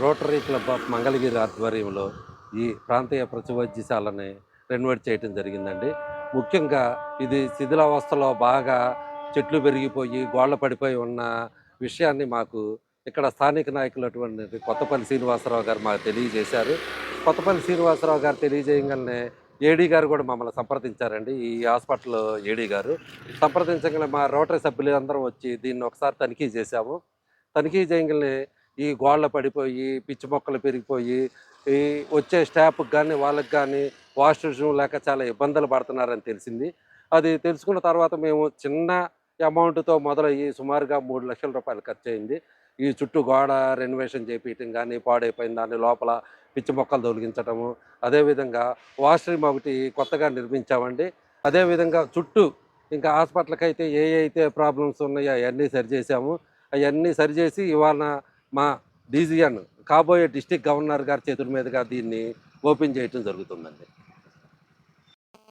Rotary club of Mangalagiri ఆధ్వర్యంలో ఈ ప్రాంతీయ ప్రతివైద్యశాలని రెనోవేట్ చేయడం జరిగిందండి. ముఖ్యంగా ఇది శిథిలావస్థలో బాగా చెట్లు పెరిగిపోయి గోళ్ళ పడిపోయి ఉన్న విషయాన్ని మాకు ఇక్కడ స్థానిక నాయకులు అటువంటి కొత్తపల్లి శ్రీనివాసరావు గారు మాకు తెలియజేశారు. కొత్తపల్లి శ్రీనివాసరావు గారు తెలియజేయగానే ఏడీ గారు కూడా మమ్మల్ని సంప్రదించారండి. ఈ హాస్పిటల్ ఏడీ గారు సంప్రదించగానే మా రోటరీ సభ్యులు అందరం వచ్చి దీన్ని ఒకసారి తనిఖీ చేశాము. తనిఖీ చేయగానే ఈ గోళ్ళ పడిపోయి పిచ్చి మొక్కలు పెరిగిపోయి ఈ వచ్చే స్టాఫ్కి కానీ వాళ్ళకి కానీ వాష్రూమ్ లేక చాలా ఇబ్బందులు పడుతున్నారని తెలిసింది. అది తెలుసుకున్న తర్వాత మేము చిన్న అమౌంట్తో మొదలయ్యి సుమారుగా మూడు లక్షల రూపాయలు ఖర్చు అయింది. ఈ చుట్టూ గోడ రెనోవేషన్ చేపించడం కానీ పాడైపోయిన దాన్ని లోపల పిచ్చి మొక్కలు తొలగించటము. అదేవిధంగా వాష్రూమ్ ఒకటి కొత్తగా నిర్మించామండి. అదేవిధంగా చుట్టూ ఇంకా హాస్పిటల్కి అయితే ఏ అయితే ప్రాబ్లమ్స్ ఉన్నాయో అవన్నీ సరిచేసాము. అవన్నీ సరిచేసి ఇవాళ మా డీజీఎన్ కాబోయే డిస్టిక్ గవర్నర్ గారి చేతుల మీదుగా దీన్ని ఓపెన్ చేయటం జరుగుతుందండి.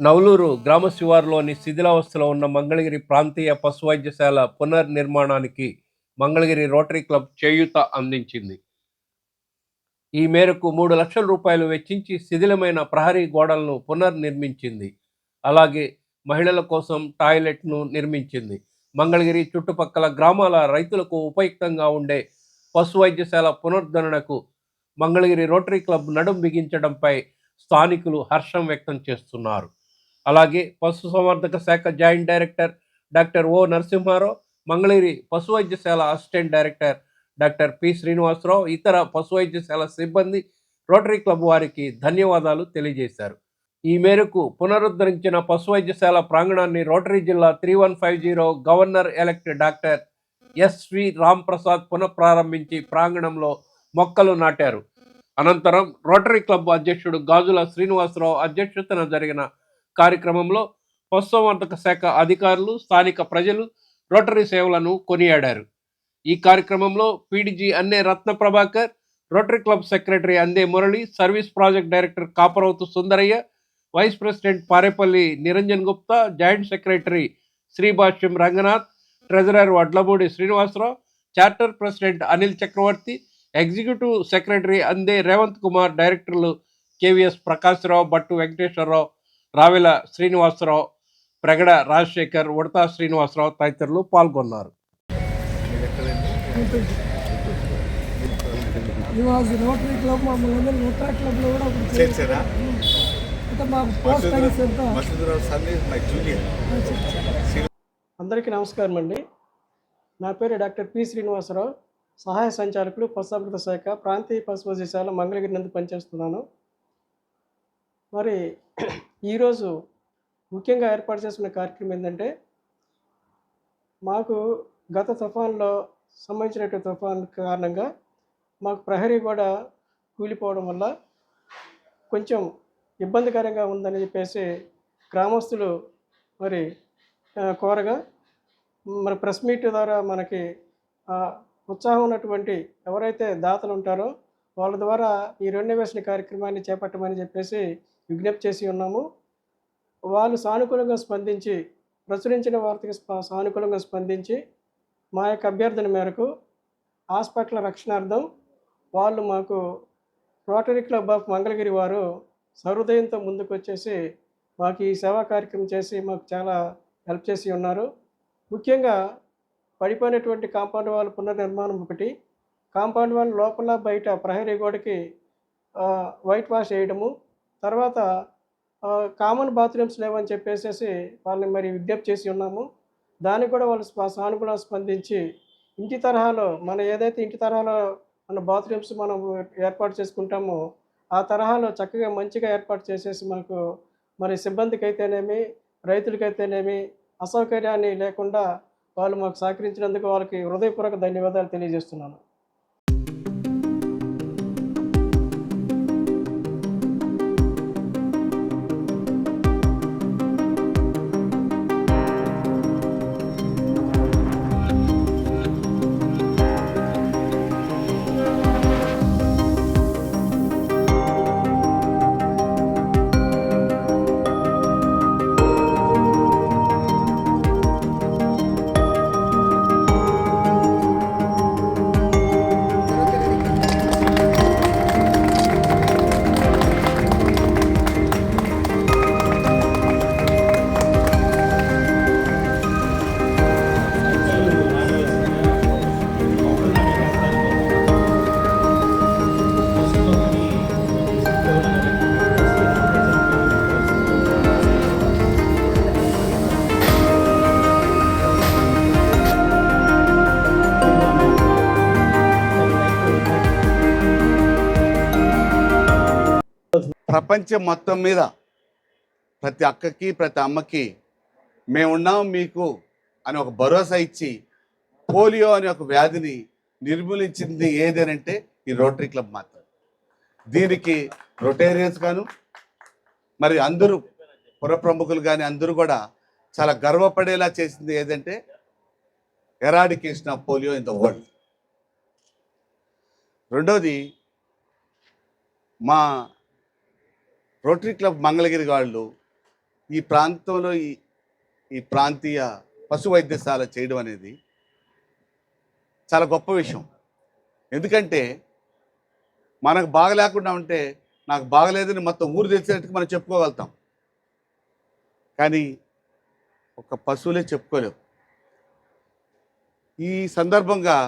నవలూరు గ్రామ శివారులోని శిథిలావస్థలో ఉన్న మంగళగిరి ప్రాంతీయ పశు వైద్యశాల పునర్నిర్మాణానికి మంగళగిరి రోటరీ క్లబ్ చేయూత అందించింది. ఈ మేరకు మూడు లక్షల రూపాయలు వెచ్చించి శిథిలమైన ప్రహరీ గోడలను పునర్నిర్మించింది. అలాగే మహిళల కోసం టాయిలెట్ను నిర్మించింది. మంగళగిరి చుట్టుపక్కల గ్రామాల రైతులకు ఉపయుక్తంగా ఉండే పశు వైద్యశాల పునరుద్ధరణకు మంగళగిరి రోటరీ క్లబ్ నడుం బిగించడంపై స్థానికులు హర్షం వ్యక్తం చేస్తున్నారు. అలాగే పశుసంవర్ధక శాఖ joint director doctor O Narasimharao Mangalagiri పశు వైద్యశాల assistant director doctor P Srinivasarao ఇతర పశు వైద్యశాల సిబ్బంది రోటరీ క్లబ్ వారికి ధన్యవాదాలు తెలియజేశారు. ఈ మేరకు పునరుద్ధరించిన పశు వైద్యశాల ప్రాంగణాన్ని రోటరీ జిల్లా three one five zero governor elect doctor SV Ramprasad పునఃప్రారంభించి ప్రాంగణంలో మొక్కలు నాటారు. అనంతరం రోటరీ క్లబ్ అధ్యక్షుడు గాజుల శ్రీనివాసరావు అధ్యక్షతన జరిగిన కార్యక్రమంలో పశుసంవర్ధక శాఖ అధికారులు స్థానిక ప్రజలు రోటరీ సేవలను కొనియాడారు. ఈ కార్యక్రమంలో PDG Anne Ratna Prabhakar rotary club secretary Ande Murali service project director Kaparavatu Sundarayya vice president Parepalli Niranjan Gupta joint secretary Sribhashyam Ranganath treasurer Vadlamudi Srinivasarao charter president Anil Chakravarthi executive secretary Ande Revanth Kumar డైరెక్టర్లు KVS Prakashrao Bhattu Venkateswararao Ravela Srinivasarao Pragada Rajasekhar Udata Srinivasarao తదితరులు పాల్గొన్నారు. ఇవాళ rotary club మమ్మల్ని అందరూ rotary క్లబ్లో కూడా ఒకటి చేర్చారా అంటే మాకు పోస్ట్ ఎంత? Masudarao my junior. అందరికీ నమస్కారం అండి. నా పేరు డాక్టర్ పి శ్రీనివాసరావు. సహాయ సంచాలకులు పశుసంవర్ధక శాఖ ప్రాంతీయ పశు మంగళగిరి నందు పనిచేస్తున్నాను. మరి ఈరోజు ముఖ్యంగా ఏర్పాటు చేసుకున్న కార్యక్రమం ఏంటంటే మాకు గత తుఫాన్లో సంబంధించినటువంటి తుఫాన్ కారణంగా మాకు ప్రహరీ కూడా కూలిపోవడం వల్ల కొంచెం ఇబ్బందికరంగా ఉందని చెప్పేసి గ్రామస్తులు మరి కోరగా మన ప్రెస్ మీట్ ద్వారా మనకి ఉత్సాహం ఉన్నటువంటి ఎవరైతే దాతలు ఉంటారో వాళ్ళ ద్వారా ఈ రెన్యువేషన్ కార్యక్రమాన్ని చేపట్టమని చెప్పేసి విజ్ఞప్తి చేసి ఉన్నాము. వాళ్ళు సానుకూలంగా స్పందించి ప్రచురించిన వార్తకి స్ప- సానుకూలంగా స్పందించి మా యొక్క అభ్యర్థన మేరకు హాస్పిటల్ రక్షణార్థం వాళ్ళు మాకు రోటరీ క్లబ్ ఆఫ్ మంగళగిరి వారు సహృదయంతో ముందుకు వచ్చేసి మాకు ఈ సేవా కార్యక్రమం చేసి మాకు చాలా హెల్ప్ చేసి ఉన్నారు. ముఖ్యంగా పడిపోయినటువంటి కాంపౌండ్ వాల్ పునర్నిర్మాణం ఒకటి కాంపౌండ్ వాల్ లోపల బయట ప్రహరీ గోడకి వైట్ వాష్ చేయడము తర్వాత కామన్ బాత్రూమ్స్ లేవని చెప్పేసి వాళ్ళని మరి విజ్ఞప్తి చేసి ఉన్నాము. దానికి కూడా వాళ్ళు స్ప- స్పందించి ఇంటి తరహాలో మన ఏదైతే ఇంటి తరహాలో మన బాత్రూమ్స్ మనం ఏర్పాటు చేసుకుంటామో ఆ తరహాలో చక్కగా మంచిగా ఏర్పాటు చేసేసి మనకు మరి సిబ్బందికి అయితేనేమి రైతులకైతేనేమి అసౌకర్యాన్ని లేకుండా వాళ్ళు మాకు సహకరించినందుకు వాళ్ళకి హృదయపూర్వక ధన్యవాదాలు తెలియజేస్తున్నాను. ప్రపంచం మొత్తం మీద ప్రతి అక్కకి ప్రతి అమ్మకి మేమున్నాం మీకు అని ఒక భరోసా ఇచ్చి పోలియో అనే ఒక వ్యాధిని నిర్మూలించింది ఏదేనంటే ఈ రోటరీ క్లబ్ మాత్రం. దీనికి రొటేరియన్స్ గాను మరి అందరూ పుర ప్రముఖులు కానీ అందరూ కూడా చాలా గర్వపడేలా చేసింది ఏదంటే eradication of polio in the world. రెండోది మా రోటరీ క్లబ్ మంగళగిరి వాళ్ళు ఈ ప్రాంతంలో ఈ ఈ ప్రాంతీయ పశు వైద్యశాల చేయడం అనేది చాలా గొప్ప విషయం. ఎందుకంటే మనకు బాగలేకుండా ఉంటే నాకు బాగలేదని మొత్తం ఊరు తెలిసినట్టుగా మనం చెప్పుకోగలుగుతాం. కానీ ఒక పశువులే చెప్పుకోలేవు. ఈ సందర్భంగా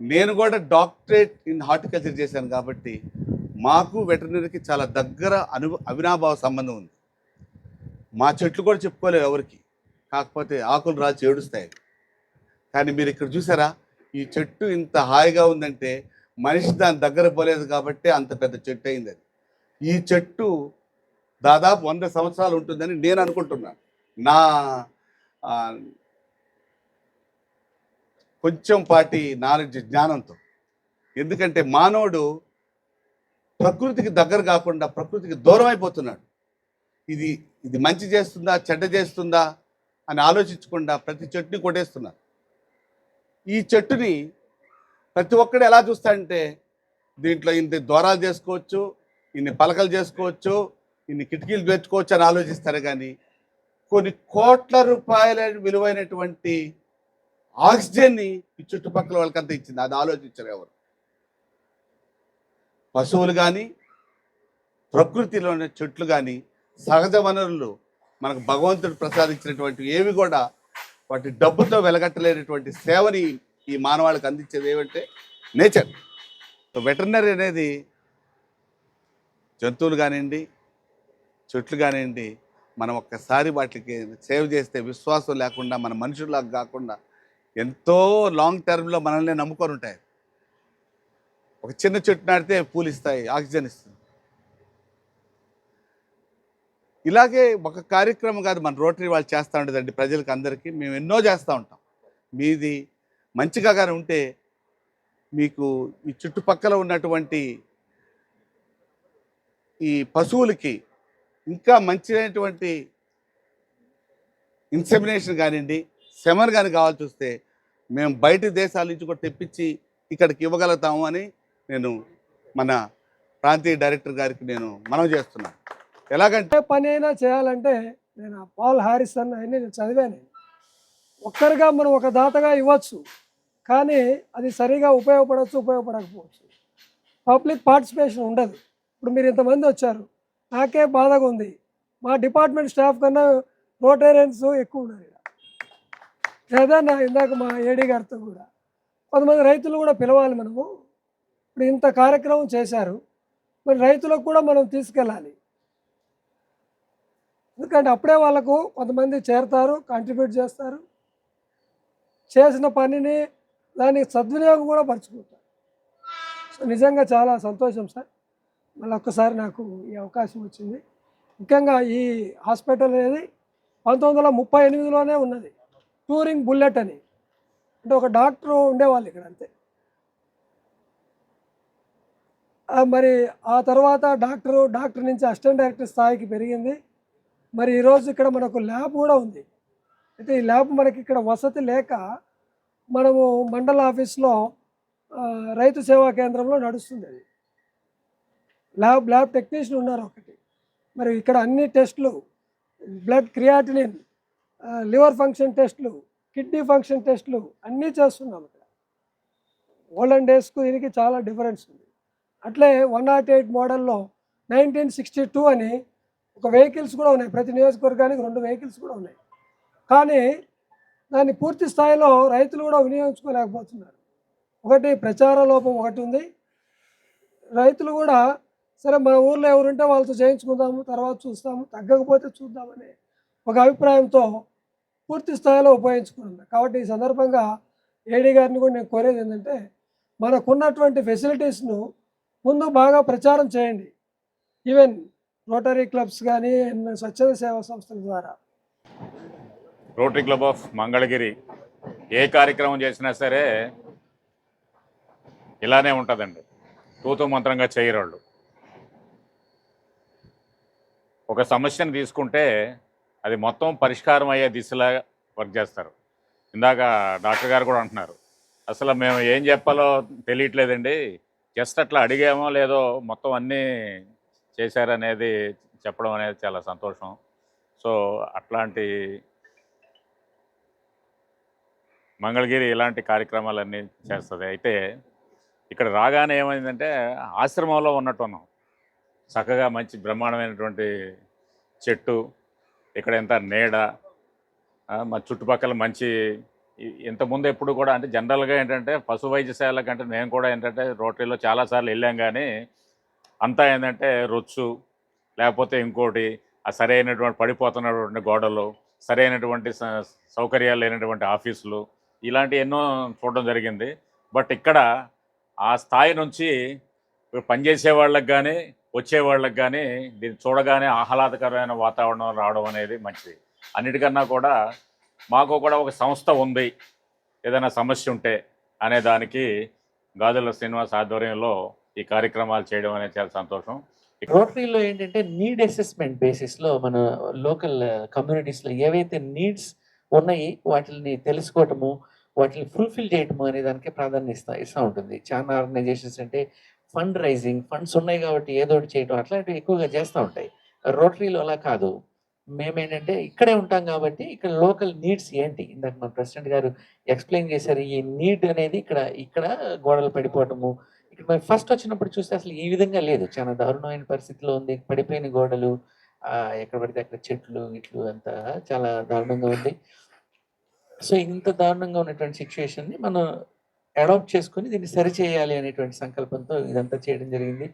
నేను కూడా డాక్టరేట్ ఇన్ హార్టికల్చర్ చేశాను కాబట్టి మాకు వెటర్నరీకి చాలా దగ్గర అను అవినాభావ సంబంధం ఉంది. మా చెట్లు కూడా చెప్పుకోలేవు ఎవరికి. కాకపోతే ఆకులు రాచి ఏడుస్తాయి కానీ మీరు ఇక్కడ చూసారా? ఈ చెట్టు ఇంత హాయిగా ఉందంటే మనిషి దాని దగ్గర పోలేదు కాబట్టి అంత పెద్ద చెట్టు అయింది అది. ఈ చెట్టు దాదాపు వంద సంవత్సరాలు ఉంటుందని నేను అనుకుంటున్నాను నా కొంచెం పాటి నాలెడ్జ్ జ్ఞానంతో. ఎందుకంటే మానవుడు ప్రకృతికి దగ్గర కాకుండా ప్రకృతికి దూరం అయిపోతున్నాడు. ఇది ఇది మంచి చేస్తుందా చెడ్డ చేస్తుందా అని ఆలోచించకుండా ప్రతి చెట్టుని కొట్టేస్తున్నారు. ఈ చెట్టుని ప్రతి ఒక్కడు ఎలా చూస్తాడంటే దీంట్లో ఇన్ని ద్వారాలు చేసుకోవచ్చు ఇన్ని పలకలు చేసుకోవచ్చు ఇన్ని కిటికీలు పెట్టుకోవచ్చు అని ఆలోచిస్తారు కానీ కొన్ని కోట్ల రూపాయల విలువైనటువంటి ఆక్సిజన్ని ఈ చుట్టుపక్కల వాళ్ళకంతా ఇచ్చింది. అది ఆలోచించరు ఎవరు. పశువులు కానీ ప్రకృతిలోని చెట్లు కానీ సహజ వనరులు మనకు భగవంతుడు ప్రసాదించినటువంటి ఏవి కూడా వాటి డబ్బుతో వెలగట్టలేనటువంటి సేవని ఈ మానవాళికి అందించేది ఏమంటే నేచర్. సో వెటర్నరీ అనేది జంతువులు కానివ్వండి చెట్లు కానివ్వండి మనం ఒక్కసారి వాటికి సేవ్ చేస్తే విశ్వాసం లేకుండా మన మనుషుల్లాగా కాకుండా ఎంతో లాంగ్ టర్మ్లో మనల్ని నమ్ముకొని ఉంటాయి. ఒక చిన్న చెట్టు నాటితే పూలు ఇస్తాయి ఆక్సిజన్ ఇస్తుంది. ఇలాగే ఒక కార్యక్రమం కాదు మన రోటరీ వాళ్ళు చేస్తూ ఉండదండి ప్రజలకు అందరికీ. మేము ఎన్నో చేస్తూ ఉంటాం. మీది మంచిగా కానీ ఉంటే మీకు ఈ చుట్టుపక్కల ఉన్నటువంటి ఈ పశువులకి ఇంకా మంచిదైనటువంటి ఇన్సెమినేషన్ కానివ్వండి సెమన్ కానీ కావాల్సి వస్తే మేము బయట దేశాల నుంచి కూడా తెప్పించి ఇక్కడికి ఇవ్వగలుగుతాము అని నేను మన ప్రాంతీయ డైరెక్టర్ గారికి నేను మనవి చేస్తున్నాను ఎలాగంటే పని అయినా చేయాలంటే నేను పాల్ హారిస్ అన్న ఆయన నేను చదివాను. ఒక్కరిగా మనం ఒక దాతగా ఇవ్వచ్చు కానీ అది సరిగా ఉపయోగపడవచ్చు ఉపయోగపడకపోవచ్చు. పబ్లిక్ పార్టిసిపేషన్ ఉండదు. ఇప్పుడు మీరు ఇంతమంది వచ్చారు నాకే బాధగా ఉంది. మా డిపార్ట్మెంట్ స్టాఫ్ కన్నా రోటేరియన్స్ ఎక్కువ ఉన్నారు లేదా నా ఇందాక మా ఏడీ గారితో కూడా. కొంతమంది రైతులు కూడా పిలవాలి మనము. ఇప్పుడు ఇంత కార్యక్రమం చేశారు మరి రైతులకు కూడా మనం తీసుకెళ్ళాలి. ఎందుకంటే అప్పుడే వాళ్ళకు కొంతమంది చేరతారు కాంట్రిబ్యూట్ చేస్తారు. చేసిన పనిని దానికి సద్వినియోగం కూడా పరుచుకుంటారు. సో నిజంగా చాలా సంతోషం సార్. మళ్ళీ ఒక్కసారి నాకు ఈ అవకాశం వచ్చింది. ముఖ్యంగా ఈ హాస్పిటల్ అనేది పంతొమ్మిది వందల ముప్పై ఎనిమిదిలోనే ఉన్నది. టూరింగ్ బుల్లెట్ అని. అంటే ఒక డాక్టర్ ఉండేవాళ్ళు ఇక్కడ అంతే ఆ, మరి ఆ తర్వాత డాక్టరు డాక్టర్ నుంచి అసిస్టెంట్ డైరెక్టర్ స్థాయికి పెరిగింది. మరి ఈరోజు ఇక్కడ మనకు ల్యాబ్ కూడా ఉంది. అయితే ఈ ల్యాబ్ మనకి ఇక్కడ వసతి లేక మనము మండల ఆఫీస్లో రైతు సేవా కేంద్రంలో నడుస్తుంది అది. ల్యాబ్ ల్యాబ్ టెక్నీషియన్ ఉన్నారు ఒకటి. మరి ఇక్కడ అన్ని టెస్టులు బ్లడ్ క్రియాటిలిన్ లివర్ ఫంక్షన్ టెస్టులు కిడ్నీ ఫంక్షన్ టెస్టులు అన్నీ చేస్తున్నాం ఇక్కడ. ఓల్డెన్ డేస్కు దీనికి చాలా డిఫరెన్స్ ఉంది. అట్లే వన్ నాట్ ఎయిట్ మోడల్లో నైన్టీన్ సిక్స్టీ టూ అని ఒక వెహికల్స్ కూడా ఉన్నాయి. ప్రతి నియోజకవర్గానికి రెండు వెహికల్స్ కూడా ఉన్నాయి. కానీ దాన్ని పూర్తి స్థాయిలో రైతులు కూడా వినియోగించుకోలేకపోతున్నారు. ఒకటి ప్రచార లోపం ఒకటి ఉంది. రైతులు కూడా సరే మన ఊర్లో ఎవరుంటే వాళ్ళతో చేయించుకుందాము తర్వాత చూస్తాము తగ్గకపోతే చూద్దామని ఒక అభిప్రాయంతో పూర్తి స్థాయిలో ఉపయోగించుకున్నాం. కాబట్టి ఈ సందర్భంగా ఏడీ గారిని కూడా నేను కోరేది ఏంటంటే మనకున్నటువంటి ఫెసిలిటీస్ను ముందు బాగా ప్రచారం చేయండి. ఈవెన్ రోటరీ క్లబ్స్ కానీ స్వచ్ఛంద సేవా సంస్థల ద్వారా. రోటరీ క్లబ్ ఆఫ్ మంగళగిరి ఏ కార్యక్రమం చేసినా సరే ఇలానే ఉంటుందండి. తూతు మంత్రంగా చేయరోళ్ళు. ఒక సమస్యను తీసుకుంటే అది మొత్తం పరిష్కారం అయ్యే దిశలా వర్క్ చేస్తారు. ఇందాక డాక్టర్ గారు కూడా అంటున్నారు. అసలు మేము ఏం చెప్పాలో తెలియట్లేదండి. జస్ట్ అట్లా అడిగామో లేదో మొత్తం అన్నీ చేశారనేది చెప్పడం అనేది చాలా సంతోషం. సో అట్లాంటి మంగళగిరి ఇలాంటి కార్యక్రమాలన్నీ చేస్తుంది. అయితే ఇక్కడ రాగానే ఏమైందంటే ఆశ్రమంలో ఉన్నట్టు ఉన్నాం చక్కగా మంచి బ్రహ్మాండమైనటువంటి చెట్టు ఇక్కడ ఎంత నీడ మా చుట్టుపక్కల మంచి ఇంతకుముందు ఎప్పుడు కూడా అంటే జనరల్గా ఏంటంటే పశు వైద్యశాల కంటే మేము కూడా ఏంటంటే రోటరీలో చాలాసార్లు వెళ్ళాం కానీ అంతా ఏంటంటే రొచ్చు లేకపోతే ఇంకోటి ఆ సరైనటువంటి పడిపోతున్నటువంటి గోడలు సరైనటువంటి స- సౌకర్యాలు లేనటువంటి ఆఫీసులు ఇలాంటి ఎన్నో చూడడం జరిగింది. బట్ ఇక్కడ ఆ స్థాయి నుంచి పనిచేసే వాళ్ళకి కానీ వచ్చే వాళ్ళకి కానీ దీన్ని చూడగానే ఆహ్లాదకరమైన వాతావరణం రావడం అనేది మంచిది. అన్నిటికన్నా కూడా మాకు కూడా ఒక సంస్థ ఉంది. ఏదైనా సమస్య ఉంటే అనే దానికి గాజుల శ్రీనివాస్ ఆధ్వర్యంలో ఈ కార్యక్రమాలు చేయడం అనేది చాలా సంతోషం. రోటరీలో ఏంటంటే నీడ్ అసెస్మెంట్ బేసిస్లో మన లోకల్ కమ్యూనిటీస్లో ఏవైతే నీడ్స్ ఉన్నాయి వాటిని తెలుసుకోవటము వాటిని ఫుల్ఫిల్ చేయటము అనే దానికి ప్రాధాన్యత ఇస్తా ఇస్తూ ఉంటుంది. చాలా ఆర్గనైజేషన్స్ అంటే ఫండ్ రైజింగ్ ఫండ్స్ ఉన్నాయి కాబట్టి ఏదో ఒకటి చేయటం అట్లాంటివి ఎక్కువగా చేస్తూ ఉంటాయి. రోటరీలో అలా కాదు. మేమేంటంటే ఇక్కడే ఉంటాం కాబట్టి ఇక్కడ లోకల్ నీడ్స్ ఏంటి? ఇందాక మన ప్రెసిడెంట్ గారు ఎక్స్ప్లెయిన్ చేశారు ఈ నీడ్ అనేది ఇక్కడ ఇక్కడ గోడలు పడిపోవటము. ఇక్కడ మరి ఫస్ట్ వచ్చినప్పుడు చూస్తే అసలు ఈ విధంగా లేదు. చాలా దారుణమైన పరిస్థితిలో ఉంది. పడిపోయిన గోడలు ఎక్కడ పడితే అక్కడ చెట్లు ఇట్లు అంతా చాలా దారుణంగా ఉంది. సో ఇంత దారుణంగా ఉన్నటువంటి సిచ్యువేషన్ని మనం అడాప్ట్ చేసుకొని దీన్ని సరిచేయాలి అనేటువంటి సంకల్పంతో ఇదంతా చేయడం జరిగింది.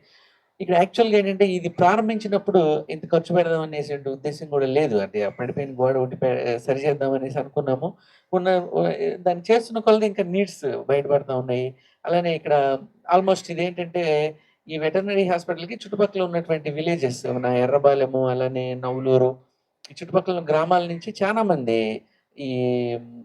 ఇక్కడ యాక్చువల్గా ఏంటంటే ఇది ప్రారంభించినప్పుడు ఇంత ఖర్చు పెడదాం అనేసి ఉద్దేశం కూడా లేదు. అంటే పడిపోయిన గోడ ఒకటి సరి చేద్దాం అనేసి అనుకున్నాము. ఉన్న దాన్ని చేస్తున్న కొలది ఇంకా నీడ్స్ బయటపడతా ఉన్నాయి. అలానే ఇక్కడ ఆల్మోస్ట్ ఇదేంటంటే ఈ వెటర్నరీ హాస్పిటల్కి చుట్టుపక్కల ఉన్నటువంటి విలేజెస్ మన ఎర్రబాలెము అలానే నవ్వులూరు ఈ చుట్టుపక్కల గ్రామాల నుంచి చాలా మంది ఈ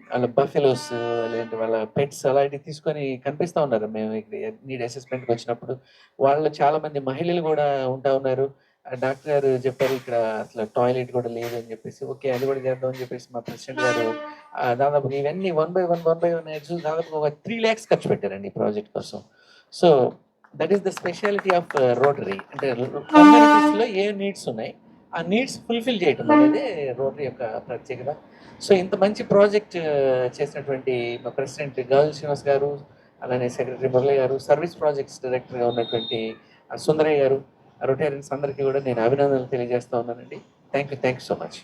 వాళ్ళ బఫెలోస్ లేదంటే వాళ్ళ పెట్స్ అలాంటివి తీసుకొని కనిపిస్తూ ఉన్నారు మేము ఇక్కడ నీడ్ అసెస్మెంట్కి వచ్చినప్పుడు వాళ్ళు చాలా మంది మహిళలు కూడా ఉంటా ఉన్నారు ఆ డాక్టర్ గారు చెప్పారు ఇక్కడ అసలు టాయిలెట్ కూడా లేదు అని చెప్పేసి ఓకే అది కూడా చేద్దాం అని చెప్పేసి మా ప్రెసిడెంట్ గారు దాదాపు ఇవన్నీ one by one one by one దాదాపు ఒక త్రీ ల్యాక్స్ ఖర్చు పెట్టారండి ఈ ప్రాజెక్ట్ కోసం so that is the speciality of rotary అంటే లో ఏ నీడ్స్ ఉన్నాయి ఆ నీడ్స్ ఫుల్ఫిల్ చేయటం అనేది రోటరీ యొక్క ప్రత్యేకత. సో ఇంత మంచి ప్రాజెక్ట్ చేసినటువంటి మా ప్రెసిడెంట్ గౌల్ శ్రీనివాస్ గారు అలానే సెక్రటరీ మురళి గారు సర్వీస్ ప్రాజెక్ట్స్ డైరెక్టర్గా ఉన్నటువంటి సుందరయ్య గారు రొటేరియన్స్ అందరికీ కూడా నేను అభినందనలు తెలియజేస్తా ఉన్నానండి. Thank you thank you so much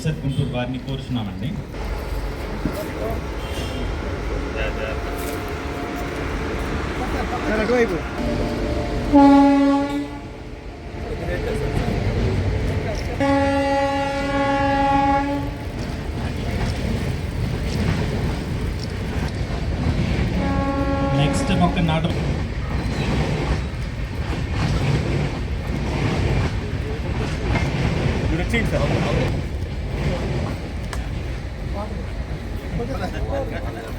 SR Guntur వారిని కోరుచున్నామండి. నెక్స్ట్ మొక్క నాటు. వచ్చింది వాళ్ళు Well.